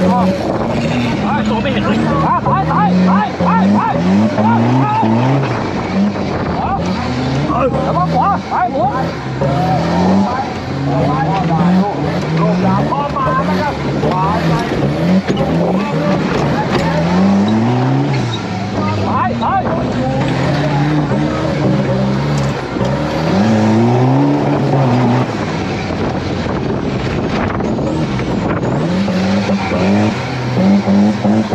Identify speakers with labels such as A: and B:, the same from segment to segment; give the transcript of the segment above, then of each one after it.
A: ตัวไม่เห็นเลยไปไปไปไปไปแล้วก็ขวาไปหมุนลูกยาพอมานะครับขวาไปไปไป ไป ส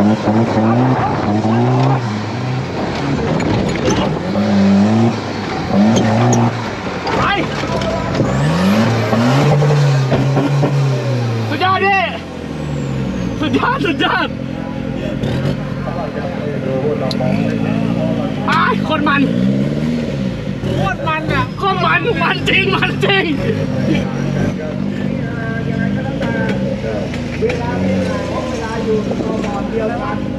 A: ุดยอดดิสุดยอดสุดยอดไอ้คนมันโคตรมันอะโคตรมันมันจริงมันจริง
B: เ